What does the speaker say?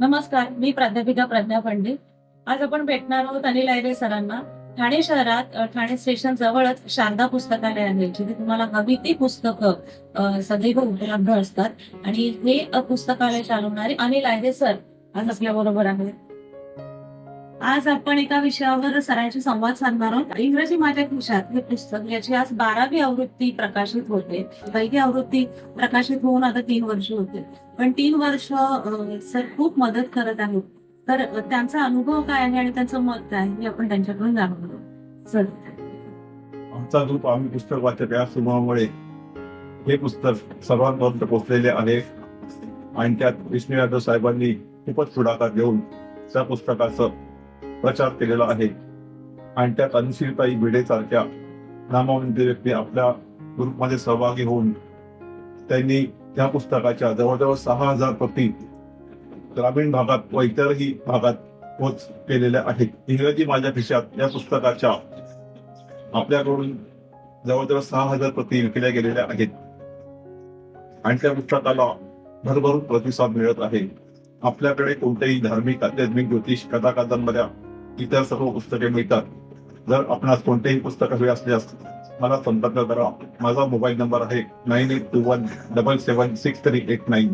नमस्कार मी प्राध्यापिका प्रज्ञा पंडित. आज आपण भेटणार आहोत अनिल आयरे सरांना. ठाणे शहरात ठाणे स्टेशन जवळच शारदा पुस्तकालय आहे जिथे तुम्हाला हवी ती पुस्तकं सदैव उपलब्ध असतात. आणि हे पुस्तकालय चालवणारे अनिल आयरे सर आज आपल्या बरोबर आहेत. आज आपण एका विषयावर सरांशी संवाद साधणार आहोत. इंग्रजी माझ्या खिशात हे पुस्तक याची आज बारावी आवृत्ती प्रकाशित होते. पहिली आवृत्ती प्रकाशित होऊन आता तीन वर्ष होते. पण तीन वर्ष सर खूप मदत करत आहेत. तर त्यांचा अनुभव काय आहे आणि त्यांचं मत काय आहे हे आपण त्यांच्याकडून जाणून घेऊ. सर. आमचा ग्रुप आम्ही पुस्तक वाचक या समूहामुळे हे पुस्तक सर्वांपर्यंत पोहोचलेले आहे. आणि त्यात विष्णू यादव साहेबांनी खूपच पुढाकार घेऊन त्या पुस्तकाचं प्रचार केलेला आहे. आणि त्यात अनुशीलताई भिडे सारख्या नामवंत व्यक्ती आपल्या ग्रुपमध्ये सहभागी होऊन त्यांनी त्या पुस्तकाच्या जवळजवळ सहा हजार प्रती ग्रामीण भागात व इतरही भागात पोच केलेल्या आहेत. इंग्रजी माझ्या खिशात या पुस्तकाच्या आपल्याकडून जवळजवळ सहा हजार प्रती विकल्या गेलेल्या आहेत. आणि त्या पुस्तकाला भरभरून प्रतिसाद मिळत आहे. आपल्याकडे कोणतेही धार्मिक आध्यात्मिक ज्योतिष कथा कादंबऱ्या इतर सर्व पुस्तके मिळतात. जर आपणास कोणतेही पुस्तक हवे असल्यास मला संपर्क करा. माझा मोबाईल नंबर आहे nine eight two one double seven six three eight nine.